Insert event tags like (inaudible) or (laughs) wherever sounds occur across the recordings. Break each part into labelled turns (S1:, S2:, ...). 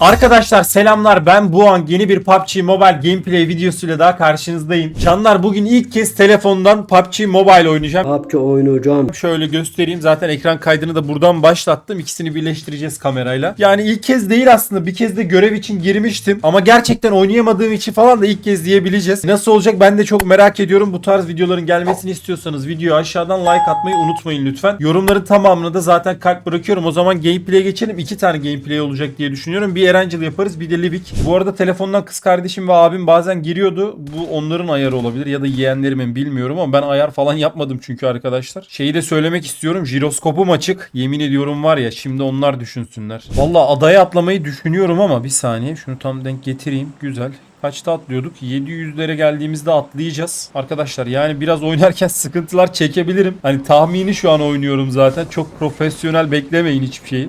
S1: Arkadaşlar selamlar ben Buğan yeni bir PUBG Mobile gameplay videosuyla daha karşınızdayım. Canlar bugün ilk kez telefondan PUBG Mobile oynayacağım.
S2: PUBG oynayacağım.
S1: Şöyle göstereyim zaten ekran kaydını da buradan başlattım. İkisini birleştireceğiz kamerayla. Yani ilk kez değil aslında bir kez de görev için girmiştim. Ama gerçekten oynayamadığım için falan da ilk kez diyebileceğiz. Nasıl olacak ben de çok merak ediyorum. Bu tarz videoların gelmesini istiyorsanız videoyu aşağıdan like atmayı unutmayın lütfen. Yorumların tamamını da zaten kalp bırakıyorum. O zaman gameplay'e geçelim. İki tane gameplay olacak diye düşünüyorum. Bir Erangel yaparız bir de Livik. Bu arada telefondan kız kardeşim ve abim bazen giriyordu. Bu onların ayarı olabilir ya da yeğenlerimin bilmiyorum ama ben ayar falan yapmadım çünkü arkadaşlar. Şeyi de söylemek istiyorum. Jiroskopum açık. Yemin ediyorum var ya şimdi onlar düşünsünler. Valla adaya atlamayı düşünüyorum ama bir saniye şunu tam denk getireyim. Güzel. Kaçta atlıyorduk? 700'lere geldiğimizde atlayacağız. Arkadaşlar yani biraz oynarken (laughs) sıkıntılar çekebilirim. Hani tahmini şu an oynuyorum zaten. Çok profesyonel beklemeyin hiçbir şeyi.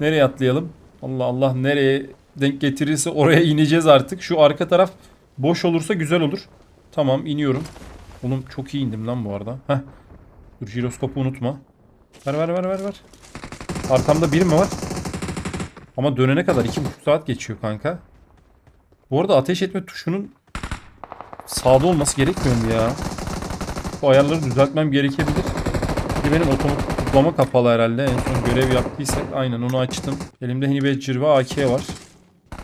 S1: Nereye atlayalım? Allah Allah nereye denk getirirse oraya ineceğiz artık. Şu arka taraf boş olursa güzel olur. Tamam iniyorum. Oğlum çok iyi indim lan bu arada. Heh. Dur jiroskopu unutma. Ver ver ver ver ver. Arkamda biri mi var? Ama dönene kadar iki buçuk saat geçiyor kanka. Bu arada ateş etme tuşunun sağda olması gerekmiyor ya? Bu ayarları düzeltmem gerekebilir. Bir benim otomatik kutlama kapalı herhalde. En son görev yaptıysak aynen onu açtım. Elimde Hini ve AK var.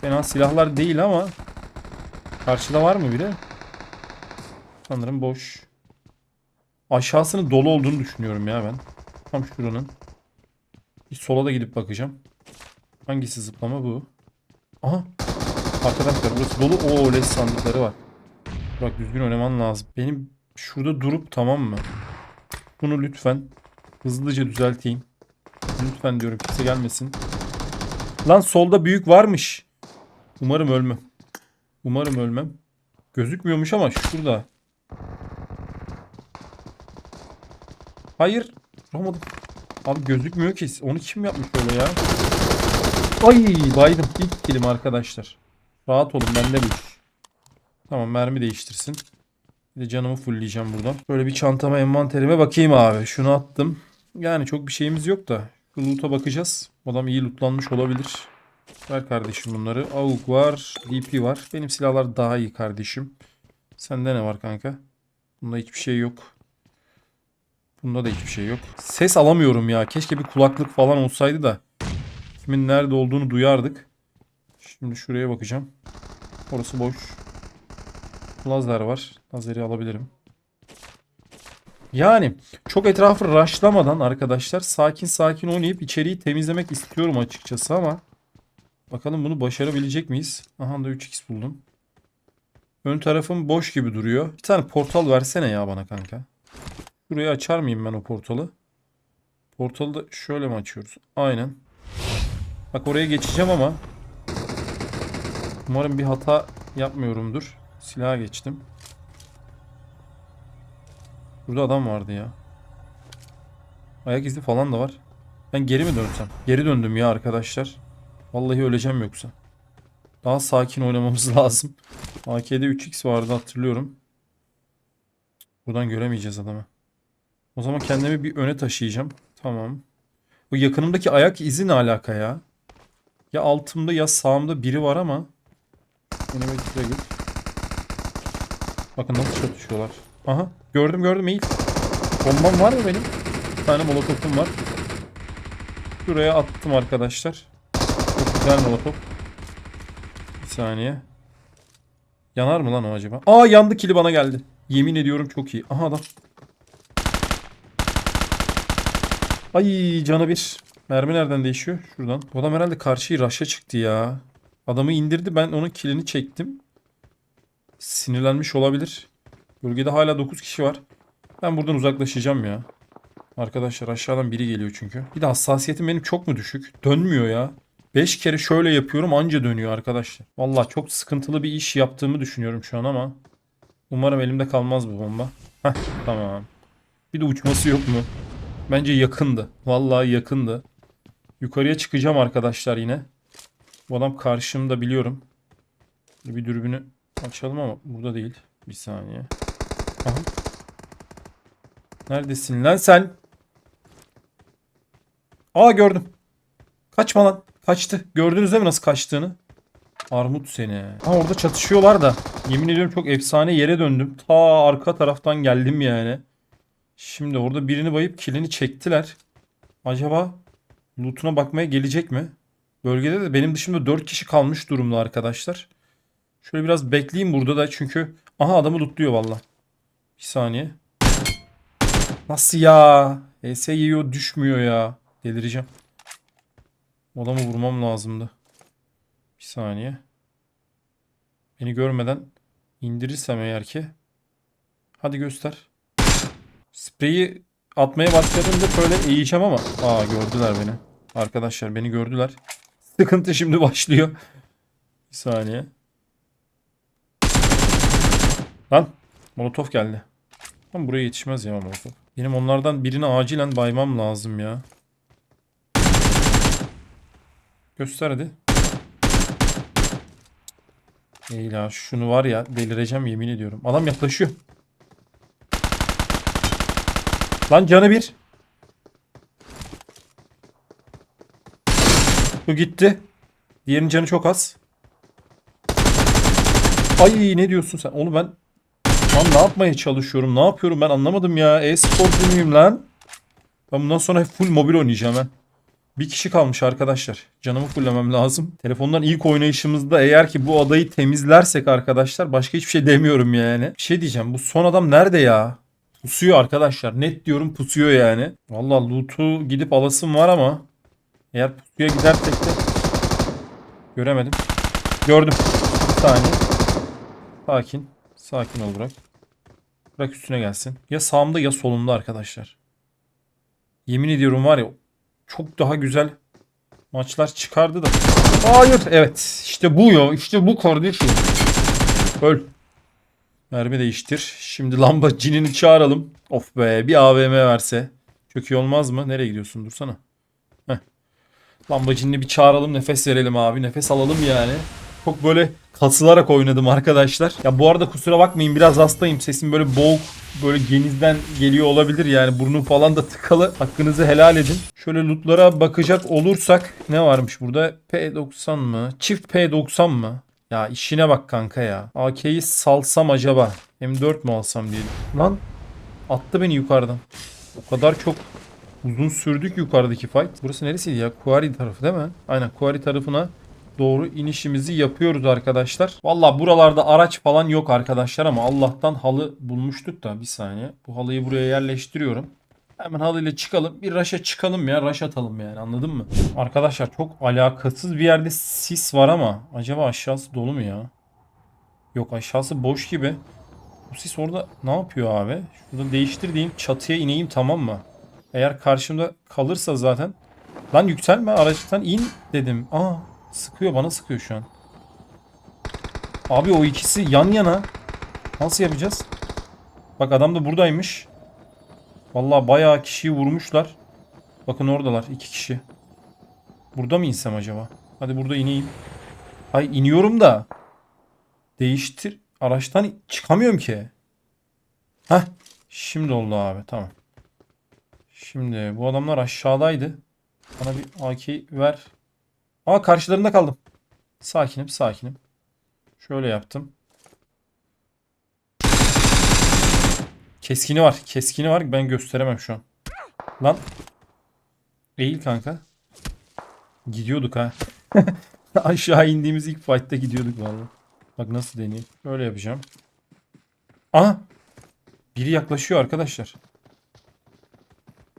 S1: Fena silahlar değil ama karşıda var mı biri? Sanırım boş. Aşağısının dolu olduğunu düşünüyorum ya ben. Tam şuranın. Bir sola da gidip bakacağım. Hangisi zıplama bu? Aha. Arkadaşlar burası dolu. Oo les sandıkları var. Bak düzgün oynaman lazım. Benim şurada durup tamam mı? Bunu lütfen hızlıca düzelteyim. Lütfen diyorum kimse gelmesin. Lan solda büyük varmış. Umarım ölmem. Umarım ölmem. Gözükmüyormuş ama şurada. Hayır. Vuramadım. Abi gözükmüyor ki. Onu kim yapmış öyle ya? Ay baydım. İlk kilim arkadaşlar. Rahat olun bende bu iş. Tamam mermi değiştirsin. Bir de canımı fullleyeceğim buradan. Böyle bir çantama envanterime bakayım abi. Şunu attım. Yani çok bir şeyimiz yok da. Loot'a bakacağız. Adam iyi lootlanmış olabilir. Ver kardeşim bunları. AUG var. DP var. Benim silahlar daha iyi kardeşim. Sende ne var kanka? Bunda hiçbir şey yok. Bunda da hiçbir şey yok. Ses alamıyorum ya. Keşke bir kulaklık falan olsaydı da. Kimin nerede olduğunu duyardık. Şimdi şuraya bakacağım. Orası boş. Lazer var. Lazeri alabilirim. Yani çok etrafı rushlamadan arkadaşlar sakin sakin oynayıp içeriği temizlemek istiyorum açıkçası ama bakalım bunu başarabilecek miyiz? Aha da 3x buldum. Ön tarafım boş gibi duruyor. Bir tane portal versene ya bana kanka. Şurayı açar mıyım ben o portalı? Portalı da şöyle mi açıyoruz? Aynen. Bak oraya geçeceğim ama umarım bir hata yapmıyorumdur. Silaha geçtim. Burada adam vardı ya. Ayak izi falan da var. Ben geri mi dönsem? Geri döndüm ya arkadaşlar. Vallahi öleceğim yoksa. Daha sakin oynamamız (laughs) lazım. AK'de 3x vardı hatırlıyorum. Buradan göremeyeceğiz adamı. O zaman kendimi bir öne taşıyacağım. Tamam. Bu yakınımdaki ayak izi ne alaka ya? Ya altımda ya sağımda biri var ama. Bir git. Bakın nasıl çatışıyorlar. Aha gördüm gördüm iyi. Bombam var mı benim? Bir tane molotofum var. Şuraya attım arkadaşlar. Çok güzel molotof. Bir saniye. Yanar mı lan o acaba? Aa yandı kili bana geldi. Yemin ediyorum çok iyi. Aha adam. Ay canı bir. Mermi nereden değişiyor? Şuradan. Bu adam herhalde karşıyı raşa çıktı ya. Adamı indirdi ben onun kilini çektim. Sinirlenmiş olabilir. Bölgede hala 9 kişi var. Ben buradan uzaklaşacağım ya. Arkadaşlar aşağıdan biri geliyor çünkü. Bir de hassasiyetim benim çok mu düşük? Dönmüyor ya. 5 kere şöyle yapıyorum anca dönüyor arkadaşlar. Vallahi çok sıkıntılı bir iş yaptığımı düşünüyorum şu an ama. Umarım elimde kalmaz bu bomba. Heh tamam. Bir de uçması yok mu? Bence yakındı. Vallahi yakındı. Yukarıya çıkacağım arkadaşlar yine. Bu adam karşımda biliyorum. Bir dürbünü açalım ama burada değil. Bir saniye. Aha. Neredesin lan sen? Aa gördüm. Kaçma lan. Kaçtı. Gördünüz değil mi nasıl kaçtığını? Armut seni. Ha orada çatışıyorlar da. Yemin ediyorum çok efsane yere döndüm. Ta arka taraftan geldim yani. Şimdi orada birini bayıp kilini çektiler. Acaba lootuna bakmaya gelecek mi? Bölgede de benim dışımda 4 kişi kalmış durumda arkadaşlar. Şöyle biraz bekleyeyim burada da çünkü aha adamı lootluyor valla. Bir saniye. Nasıl ya? ES yiyor düşmüyor ya. Delireceğim. Adamı vurmam lazımdı. Bir saniye. Beni görmeden indirirsem eğer ki. Hadi göster. Spreyi atmaya başladığımda şöyle eğeceğim ama. Aa gördüler beni. Arkadaşlar beni gördüler. Sıkıntı şimdi başlıyor. Bir saniye. Lan molotof geldi. Ama buraya yetişmez ya molotof. Benim onlardan birini acilen baymam lazım ya. Göster hadi. Ey la şunu var ya delireceğim yemin ediyorum. Adam yaklaşıyor. Lan canı bir. Bu gitti. Diğerinin canı çok az. Ay ne diyorsun sen? Oğlum ben Lan ne yapmaya çalışıyorum? Ne yapıyorum ben anlamadım ya. E-sporcu muyum lan? Ben bundan sonra full mobil oynayacağım ben. Bir kişi kalmış arkadaşlar. Canımı fullemem lazım. Telefondan ilk oynayışımızda eğer ki bu adayı temizlersek arkadaşlar başka hiçbir şey demiyorum yani. Bir şey diyeceğim. Bu son adam nerede ya? Pusuyor arkadaşlar. Net diyorum pusuyor yani. Vallahi loot'u gidip alasım var ama eğer pusuya gidersek de göremedim. Gördüm. Bir saniye. Sakin. Sakin ol bırak. Bırak üstüne gelsin. Ya sağımda ya solumda arkadaşlar. Yemin ediyorum var ya çok daha güzel maçlar çıkardı da. Hayır. Evet. İşte bu ya. İşte bu kardeşim. Öl. Mermi değiştir. Şimdi lamba cinini çağıralım. Of be bir AVM verse. Çok iyi olmaz mı? Nereye gidiyorsun? Dursana. Heh. Lamba cinini bir çağıralım. Nefes verelim abi. Nefes alalım yani. Çok böyle kasılarak oynadım arkadaşlar. Ya bu arada kusura bakmayın biraz hastayım. Sesim böyle boğuk böyle genizden geliyor olabilir yani burnum falan da tıkalı. Hakkınızı helal edin. Şöyle lootlara bakacak olursak ne varmış burada? P90 mı? Çift P90 mı? Ya işine bak kanka ya. AK'yi salsam acaba? M4 mu alsam diye. Lan attı beni yukarıdan. O kadar çok uzun sürdük yukarıdaki fight. Burası neresiydi ya? Kuari tarafı değil mi? Aynen Kuari tarafına doğru inişimizi yapıyoruz arkadaşlar. Valla buralarda araç falan yok arkadaşlar ama Allah'tan halı bulmuştuk da bir saniye. Bu halıyı buraya yerleştiriyorum. Hemen halıyla çıkalım. Bir raşa çıkalım ya. Raş atalım yani anladın mı? Arkadaşlar çok alakasız bir yerde sis var ama acaba aşağısı dolu mu ya? Yok aşağısı boş gibi. Bu sis orada ne yapıyor abi? Şurada değiştir diyeyim çatıya ineyim tamam mı? Eğer karşımda kalırsa zaten. Lan yükselme araçtan in dedim. Aa Sıkıyor bana sıkıyor şu an. Abi o ikisi yan yana. Nasıl yapacağız? Bak adam da buradaymış. Vallahi bayağı kişiyi vurmuşlar. Bakın oradalar iki kişi. Burada mı insem acaba? Hadi burada ineyim. Ay iniyorum da. Değiştir. Araçtan çıkamıyorum ki. Heh. Şimdi oldu abi tamam. Şimdi bu adamlar aşağıdaydı. Bana bir AK ver. Aa karşılarında kaldım. Sakinim sakinim. Şöyle yaptım. Keskini var. Keskini var. Ben gösteremem şu an. Lan. Eğil kanka. Gidiyorduk ha. (laughs) Aşağı indiğimiz ilk fight'ta gidiyorduk vallahi. Bak nasıl deneyeyim. Böyle yapacağım. Aha. Biri yaklaşıyor arkadaşlar.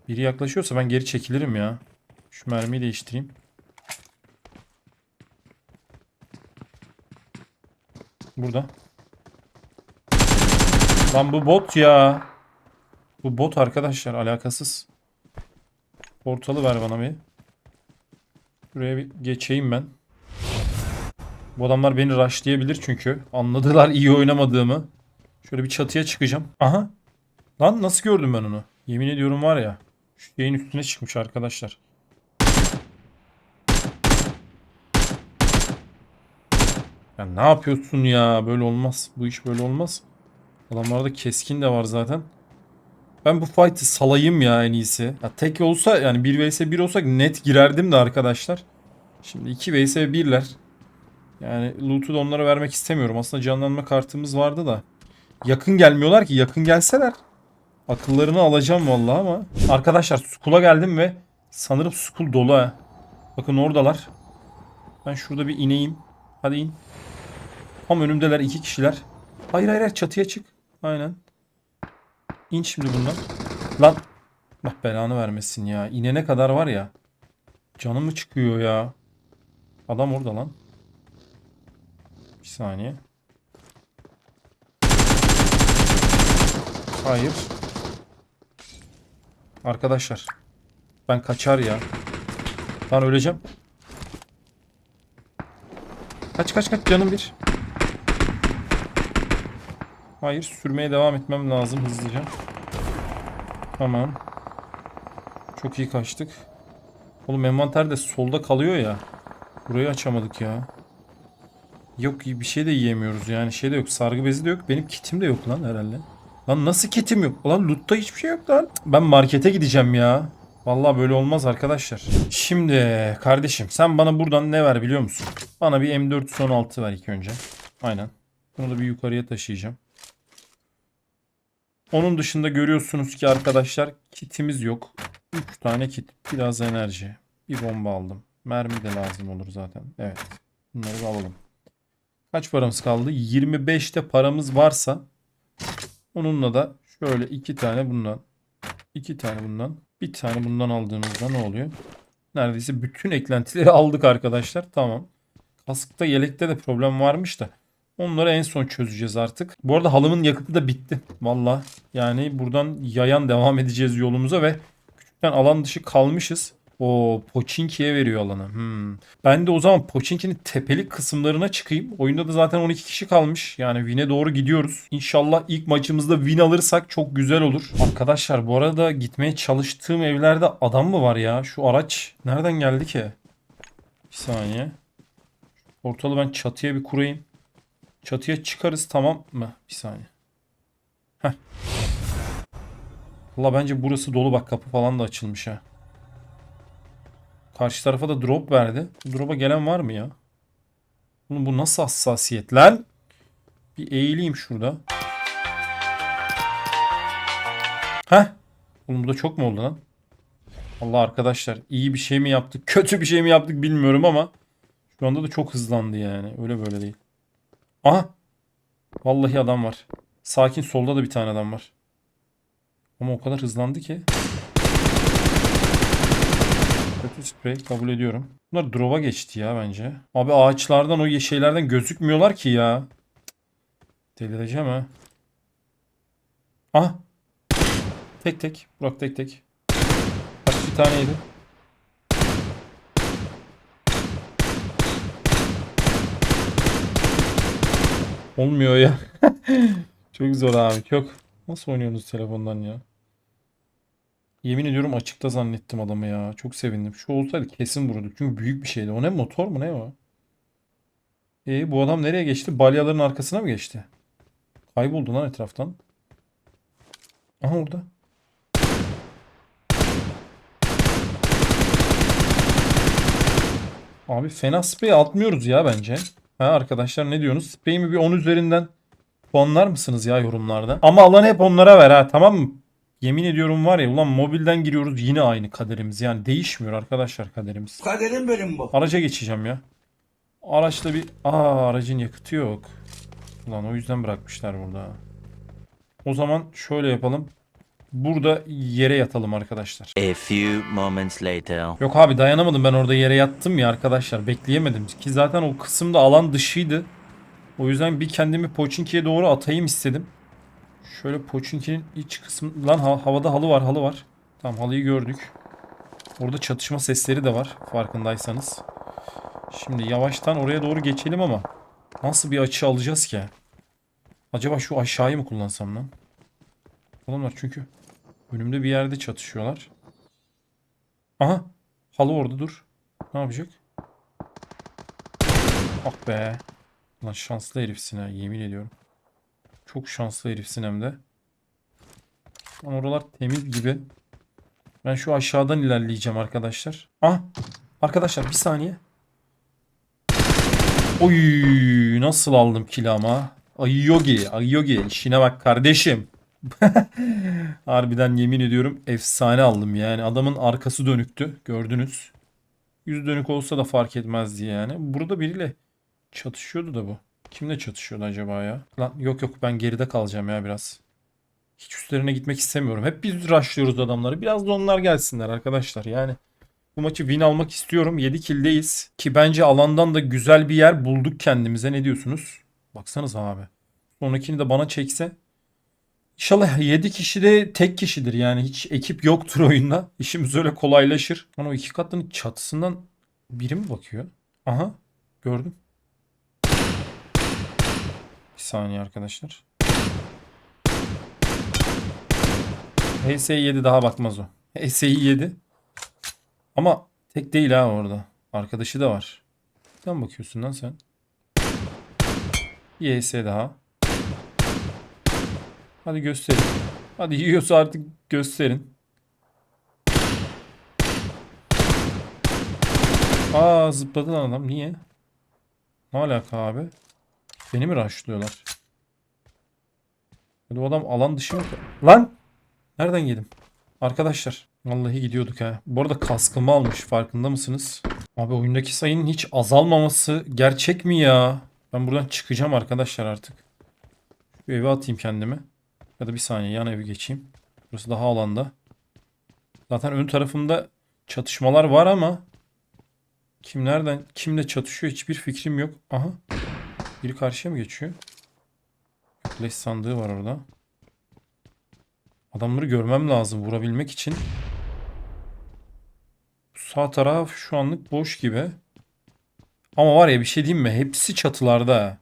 S1: Biri yaklaşıyorsa ben geri çekilirim ya. Şu mermiyi değiştireyim. Burada. Lan bu bot ya. Bu bot arkadaşlar alakasız. Portalı ver bana bir. Buraya bir geçeyim ben. Bu adamlar beni rushlayabilir çünkü. Anladılar iyi oynamadığımı. Şöyle bir çatıya çıkacağım. Aha. Lan nasıl gördüm ben onu? Yemin ediyorum var ya. Şu şeyin üstüne çıkmış arkadaşlar. Ne yapıyorsun ya? Böyle olmaz. Bu iş böyle olmaz. Adamlarda keskin de var zaten. Ben bu fight'ı salayım ya en iyisi. Ya tek olsa yani 1 vs 1 olsak net girerdim de arkadaşlar. Şimdi 2 vs 1'ler. Yani loot'u da onlara vermek istemiyorum. Aslında canlanma kartımız vardı da. Yakın gelmiyorlar ki. Yakın gelseler akıllarını alacağım vallahi ama. Arkadaşlar Skull'a geldim ve sanırım Skull dolu ha. Bakın oradalar. Ben şurada bir ineyim. Hadi in. Tam önümdeler iki kişiler. Hayır hayır çatıya çık. Aynen. İn şimdi bundan. Lan. Bak belanı vermesin ya. İnene kadar var ya. Canım mı çıkıyor ya? Adam orada lan. Bir saniye. Hayır. Arkadaşlar. Ben kaçar ya. Ben öleceğim. Kaç kaç kaç canım bir. Hayır sürmeye devam etmem lazım hızlıca. Tamam. Çok iyi kaçtık. Oğlum envanter de solda kalıyor ya. Burayı açamadık ya. Yok bir şey de yiyemiyoruz yani şey de yok. Sargı bezi de yok. Benim kitim de yok lan herhalde. Lan nasıl kitim yok? Ulan lootta hiçbir şey yok lan. Ben markete gideceğim ya. Vallahi böyle olmaz arkadaşlar. Şimdi kardeşim sen bana buradan ne ver biliyor musun? Bana bir M416 ver ilk önce. Aynen. Bunu da bir yukarıya taşıyacağım. Onun dışında görüyorsunuz ki arkadaşlar kitimiz yok. 3 tane kit. Biraz enerji. Bir bomba aldım. Mermi de lazım olur zaten. Evet. Bunları da alalım. Kaç paramız kaldı? 25'te paramız varsa onunla da şöyle iki tane bundan iki tane bundan bir tane bundan aldığımızda ne oluyor? Neredeyse bütün eklentileri (laughs) aldık arkadaşlar. Tamam. Kaskta yelekte de problem varmış da. Onları en son çözeceğiz artık. Bu arada halımın yakıtı da bitti. Valla yani buradan yayan devam (laughs) edeceğiz yolumuza ve küçükten alan dışı kalmışız. O Pochinki'ye veriyor alanı. Hmm. Ben de o zaman Pochinki'nin tepelik kısımlarına çıkayım. Oyunda da zaten 12 kişi kalmış. Yani win'e doğru gidiyoruz. İnşallah ilk maçımızda win alırsak çok güzel olur. Arkadaşlar bu arada gitmeye çalıştığım evlerde adam mı var ya? Şu araç nereden geldi ki? Bir saniye. Ortalığı ben çatıya bir kurayım. Çatıya çıkarız tamam mı? Bir saniye. Heh. Valla bence burası dolu bak kapı falan da açılmış ha. Karşı tarafa da drop verdi. Drop'a gelen var mı ya? Oğlum bu nasıl hassasiyet lan? Bir eğileyim şurada. Heh. Oğlum bu da çok mu oldu lan? Allah arkadaşlar iyi bir şey mi yaptık kötü bir şey mi yaptık bilmiyorum ama şu anda da çok hızlandı yani. Öyle böyle değil. Aha. Vallahi adam var. Sakin solda da bir tane adam var. Ama o kadar hızlandı ki. Kötü sprey kabul ediyorum. Bunlar drop'a geçti ya bence. Abi ağaçlardan o şeylerden gözükmüyorlar ki ya. Delireceğim ha. Ah. Tek tek. Burak tek tek. Bak bir taneydi. Olmuyor ya. (laughs) çok zor abi çok. Nasıl oynuyorsunuz telefondan ya? Yemin ediyorum açıkta zannettim adamı ya. Çok sevindim. Şu olsaydı kesin vururduk. Çünkü büyük bir şeydi. O ne motor mu ne o? E bu adam nereye geçti? Balyaların arkasına mı geçti? Kayboldu lan etraftan. Aha orada. Abi fena sprey atmıyoruz ya bence. Ha arkadaşlar ne diyorsunuz? Spreyimi bir 10 üzerinden puanlar mısınız ya yorumlarda? Ama alanı hep onlara ver ha tamam mı? Yemin ediyorum var ya ulan mobilden giriyoruz yine aynı kaderimiz. Yani değişmiyor arkadaşlar kaderimiz.
S2: Kaderim benim bu.
S1: Araca geçeceğim ya. Araçla bir... Aa aracın yakıtı yok. Ulan o yüzden bırakmışlar burada. O zaman şöyle yapalım. Burada yere yatalım arkadaşlar.
S3: A few moments later.
S1: Yok abi dayanamadım ben orada yere yattım ya arkadaşlar. Bekleyemedim ki zaten o kısımda alan dışıydı. O yüzden bir kendimi Pochinki'ye doğru atayım istedim. Şöyle Pochinki'nin iç kısmı... Lan ha- havada halı var halı var. Tamam halıyı gördük. Orada çatışma sesleri de var farkındaysanız. Şimdi yavaştan oraya doğru geçelim ama nasıl bir açı alacağız ki? Acaba şu aşağıyı mı kullansam lan? Adamlar çünkü önümde bir yerde çatışıyorlar. Aha. Halı orada dur. Ne yapacak? Ah be. Lan şanslı herifsin ha yemin ediyorum. Çok şanslı herifsin hem de. Lan oralar temiz gibi. Ben şu aşağıdan ilerleyeceğim arkadaşlar. Ah. Arkadaşlar bir saniye. Oy nasıl aldım kill ama. Ayyogi, Ayyogi işine bak kardeşim. (laughs) Harbiden yemin ediyorum efsane aldım yani. Adamın arkası dönüktü gördünüz. Yüz dönük olsa da fark etmezdi yani. Burada biriyle çatışıyordu da bu. Kimle çatışıyordu acaba ya? Lan yok yok ben geride kalacağım ya biraz. Hiç üstlerine gitmek istemiyorum. Hep biz rushlıyoruz adamları. Biraz da onlar gelsinler arkadaşlar yani. Bu maçı win almak istiyorum. 7 kill'deyiz. Ki bence alandan da güzel bir yer bulduk kendimize. Ne diyorsunuz? Baksanıza abi. Sonrakini de bana çekse. İnşallah 7 kişi de tek kişidir yani. Hiç ekip yoktur oyunda. İşimiz öyle kolaylaşır. Lan o iki katlının çatısından biri mi bakıyor? Aha gördüm. Bir saniye arkadaşlar. HS'yi yedi daha bakmaz o. HS'yi yedi. Ama tek değil ha orada. Arkadaşı da var. Neden bakıyorsun lan sen? Bir HS daha. Hadi gösterin. Hadi yiyorsa artık gösterin. Aa zıpladı lan adam. Niye? Ne alaka abi? Beni mi rushlıyorlar? Hadi o adam alan dışı mı? Lan! Nereden yedim? Arkadaşlar. Vallahi gidiyorduk ha. Bu arada kaskımı almış farkında mısınız? Abi oyundaki sayının hiç azalmaması gerçek mi ya? Ben buradan çıkacağım arkadaşlar artık. Şu eve atayım kendimi. Ya da bir saniye yan evi geçeyim. Burası daha alanda. Zaten ön tarafımda çatışmalar var ama kim nereden kimle çatışıyor hiçbir fikrim yok. Aha. Biri karşıya mı geçiyor? Flash sandığı var orada. Adamları görmem lazım vurabilmek için. Sağ taraf şu anlık boş gibi. Ama var ya bir şey diyeyim mi? Hepsi çatılarda.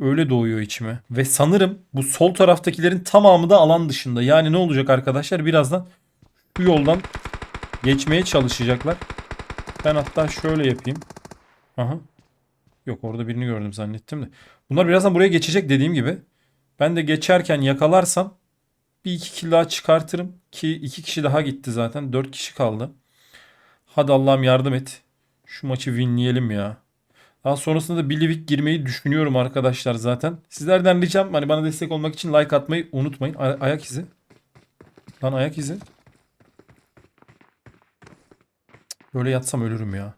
S1: Öyle doğuyor içime. Ve sanırım bu sol taraftakilerin tamamı da alan dışında. Yani ne olacak arkadaşlar? Birazdan şu yoldan geçmeye çalışacaklar. Ben hatta şöyle yapayım. Aha. Yok orada birini gördüm zannettim de. Bunlar birazdan buraya geçecek dediğim gibi. Ben de geçerken yakalarsam bir iki kill daha çıkartırım. Ki iki kişi daha gitti zaten. Dört kişi kaldı. Hadi Allah'ım yardım et. Şu maçı winleyelim ya. Daha sonrasında da Bilivik girmeyi düşünüyorum arkadaşlar zaten. Sizlerden ricam hani bana destek olmak için like atmayı unutmayın. Ay- ayak izi. Lan ayak izi. Böyle yatsam ölürüm ya.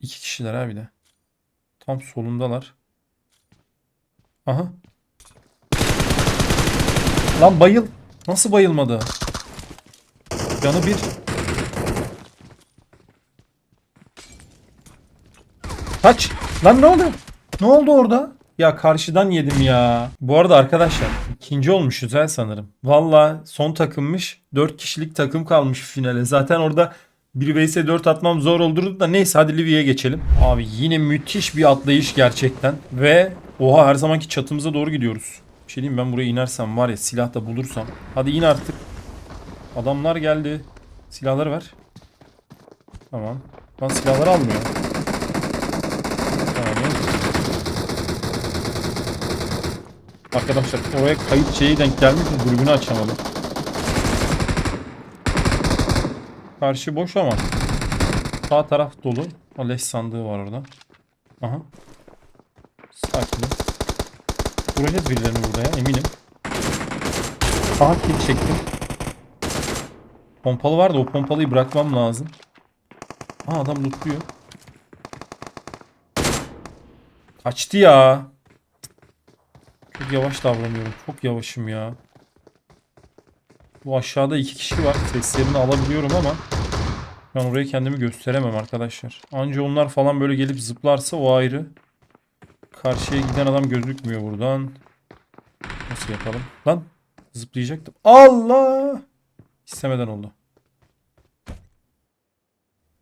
S1: İki kişiler ha bir de. Tam solundalar. Aha. Lan bayıl. Nasıl bayılmadı? Canı bir. Kaç. Lan ne oldu? Ne oldu orada? Ya karşıdan yedim ya. Bu arada arkadaşlar ikinci olmuşuz ha sanırım. Valla son takımmış. 4 kişilik takım kalmış finale. Zaten orada 1 vs 4 atmam zor olurdu da neyse hadi Livy'ye geçelim. Abi yine müthiş bir atlayış gerçekten. Ve oha her zamanki çatımıza doğru gidiyoruz. Bir şey diyeyim ben buraya inersem var ya silah da bulursam. Hadi in artık. Adamlar geldi. Silahları ver. Tamam. Lan silahları almıyor. Saniye. Arkadaşlar oraya kayıt şeyi denk gelmiş mi? Grubunu açamadım. Karşı boş ama. Sağ taraf dolu. O sandığı var orada. Aha. Sakin. ol. Vuracağız birilerini burada ya eminim. Aha kill çektim. Pompalı var da o pompalıyı bırakmam lazım. Aha adam lootluyor. Kaçtı ya. Çok yavaş davranıyorum. Çok yavaşım ya. Bu aşağıda iki kişi var. Seslerini alabiliyorum ama ben oraya kendimi gösteremem arkadaşlar. Anca onlar falan böyle gelip zıplarsa o ayrı. Karşıya giden adam gözükmüyor buradan. Nasıl yapalım? Lan zıplayacaktım. Allah! İstemeden oldu.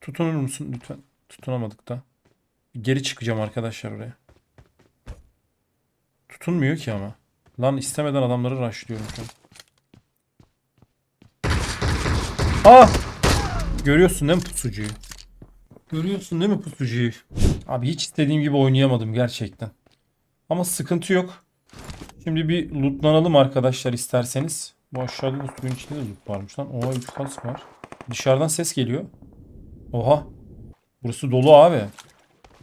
S1: Tutunur musun lütfen? Tutunamadık da. Geri çıkacağım arkadaşlar oraya. Tutunmuyor ki ama. Lan istemeden adamları rushlıyorum şu an. Ah! Görüyorsun değil mi pusucuyu? Görüyorsun değil mi pusucuyu? Abi hiç istediğim gibi oynayamadım gerçekten. Ama sıkıntı yok. Şimdi bir lootlanalım arkadaşlar isterseniz. Bu aşağıda da suyun içinde de loot varmış lan. Oha 3 kas var. Dışarıdan ses geliyor. Oha. Burası dolu abi.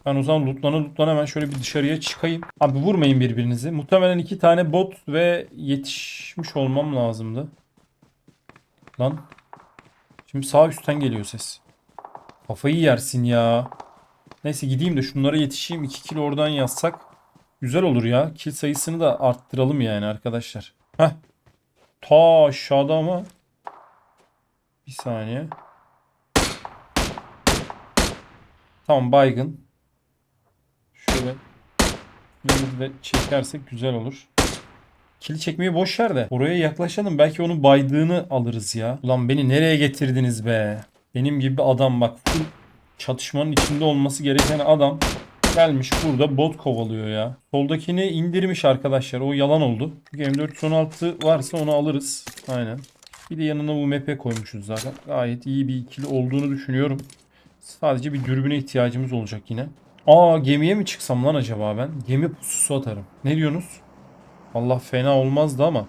S1: Ben o zaman lootlana lootlana hemen şöyle bir dışarıya çıkayım. Abi vurmayın birbirinizi. Muhtemelen iki tane bot ve yetişmiş olmam lazımdı. Lan. Şimdi sağ üstten geliyor ses. Kafayı yersin ya. Neyse gideyim de şunlara yetişeyim. 2 kilo oradan yazsak. Güzel olur ya. Kill sayısını da arttıralım yani arkadaşlar. Heh. Ta aşağıda ama. Bir saniye. Tamam baygın. Şöyle filmimizi de çekersek güzel olur. Kili çekmeyi boş ver de oraya yaklaşalım belki onun baydığını alırız ya. Ulan beni nereye getirdiniz be? Benim gibi adam bak çatışmanın içinde olması gereken adam gelmiş burada bot kovalıyor ya. Soldakini indirmiş arkadaşlar o yalan oldu. Çünkü M416 varsa onu alırız. Aynen. Bir de yanına UMP koymuşuz zaten. Gayet iyi bir ikili olduğunu düşünüyorum. Sadece bir dürbüne ihtiyacımız olacak yine. Aa gemiye mi çıksam lan acaba ben? Gemi pususu atarım. Ne diyorsunuz? Allah fena olmazdı ama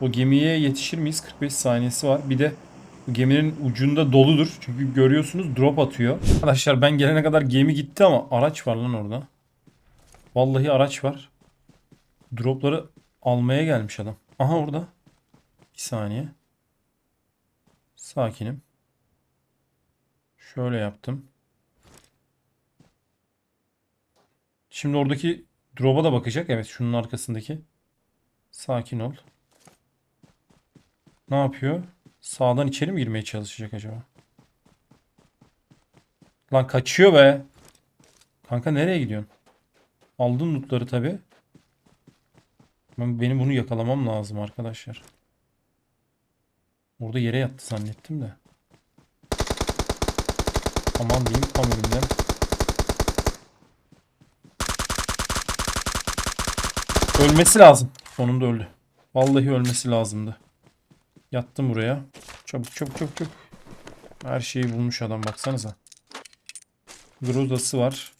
S1: o gemiye yetişir miyiz? 45 saniyesi var. Bir de geminin ucunda doludur. Çünkü görüyorsunuz drop atıyor. Arkadaşlar ben gelene kadar gemi gitti ama araç var lan orada. Vallahi araç var. Dropları almaya gelmiş adam. Aha orada. Bir saniye. Sakinim. Şöyle yaptım. Şimdi oradaki drop'a da bakacak. Evet şunun arkasındaki. Sakin ol. Ne yapıyor? Sağdan içeri mi girmeye çalışacak acaba? Lan kaçıyor be. Kanka nereye gidiyorsun? Aldın lootları tabi. Ben, benim bunu yakalamam lazım arkadaşlar. Orada yere yattı zannettim de. Aman diyeyim tam önümden. Ölmesi lazım. Sonunda öldü. Vallahi ölmesi lazımdı. Yattım buraya. Çabuk çabuk çabuk çabuk. Her şeyi bulmuş adam baksanıza. Grozası var.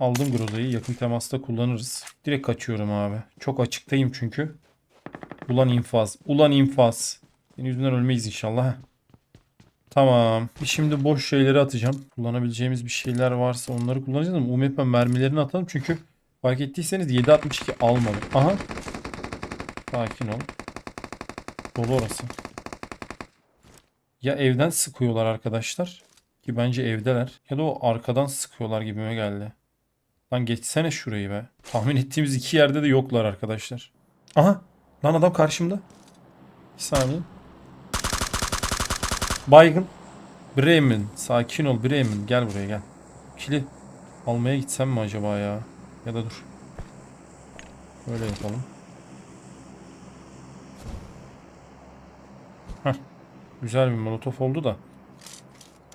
S1: Aldım Groza'yı. Yakın temasta kullanırız. Direkt kaçıyorum abi. Çok açıktayım çünkü. Ulan infaz. Ulan infaz. Senin yüzünden ölmeyiz inşallah. Tamam. Şimdi boş şeyleri atacağım. Kullanabileceğimiz bir şeyler varsa onları kullanacağız ama UMP mermilerini atalım çünkü fark ettiyseniz 7.62 almadım. Aha. Sakin ol. Dolu orası. Ya evden sıkıyorlar arkadaşlar. Ki bence evdeler. Ya da o arkadan sıkıyorlar gibime geldi. Lan geçsene şurayı be. Tahmin ettiğimiz iki yerde de yoklar arkadaşlar. Aha. Lan adam karşımda. Bir saniye. Baygın. Bremen. Sakin ol Bremen. Gel buraya gel. Kili almaya gitsem mi acaba ya? Ya da dur. Böyle yapalım. Heh. Güzel bir molotof oldu da.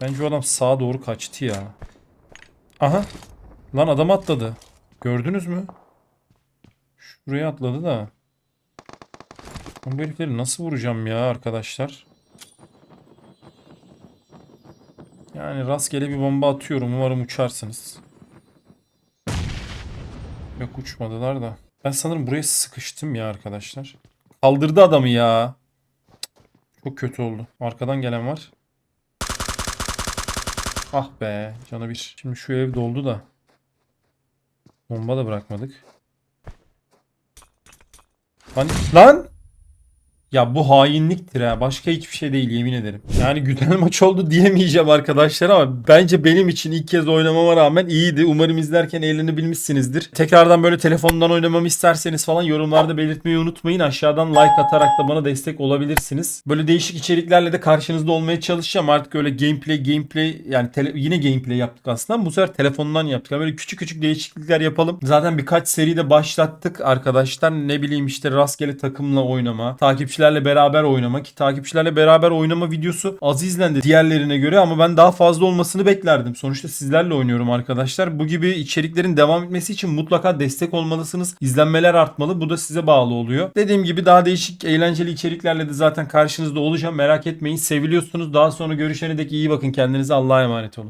S1: Bence o adam sağa doğru kaçtı ya. Aha. Lan adam atladı. Gördünüz mü? Şuraya atladı da. Bu herifleri nasıl vuracağım ya arkadaşlar? Yani rastgele bir bomba atıyorum. Umarım uçarsınız. Yok uçmadılar da. Ben sanırım buraya sıkıştım ya arkadaşlar. Kaldırdı adamı ya. Çok kötü oldu. Arkadan gelen var. Ah be canı bir. Şimdi şu ev doldu da. Bomba da bırakmadık. Lan, lan! Ya bu hainliktir ha. Başka hiçbir şey değil yemin ederim. Yani güzel (laughs) maç oldu diyemeyeceğim arkadaşlar ama bence benim için ilk kez oynamama rağmen iyiydi. Umarım izlerken eğlenebilmişsinizdir. Tekrardan böyle telefondan oynamamı isterseniz falan yorumlarda belirtmeyi unutmayın. Aşağıdan like atarak da bana destek olabilirsiniz. Böyle değişik içeriklerle de karşınızda olmaya çalışacağım. Artık öyle gameplay gameplay yani yine gameplay yaptık aslında bu sefer telefondan yaptık. Yani böyle küçük küçük değişiklikler yapalım. Zaten birkaç seri de başlattık arkadaşlar. Ne bileyim işte rastgele takımla oynama, takipçilerle beraber oynama ki takipçilerle beraber oynama videosu az izlendi diğerlerine göre ama ben daha fazla olmasını beklerdim. Sonuçta sizlerle oynuyorum arkadaşlar. Bu gibi içeriklerin devam etmesi için mutlaka destek olmalısınız. İzlenmeler artmalı. Bu da size bağlı oluyor. Dediğim gibi daha değişik eğlenceli içeriklerle de zaten karşınızda olacağım. Merak etmeyin. Seviliyorsunuz. Daha sonra görüşene dek iyi bakın kendinize. Allah'a emanet olun.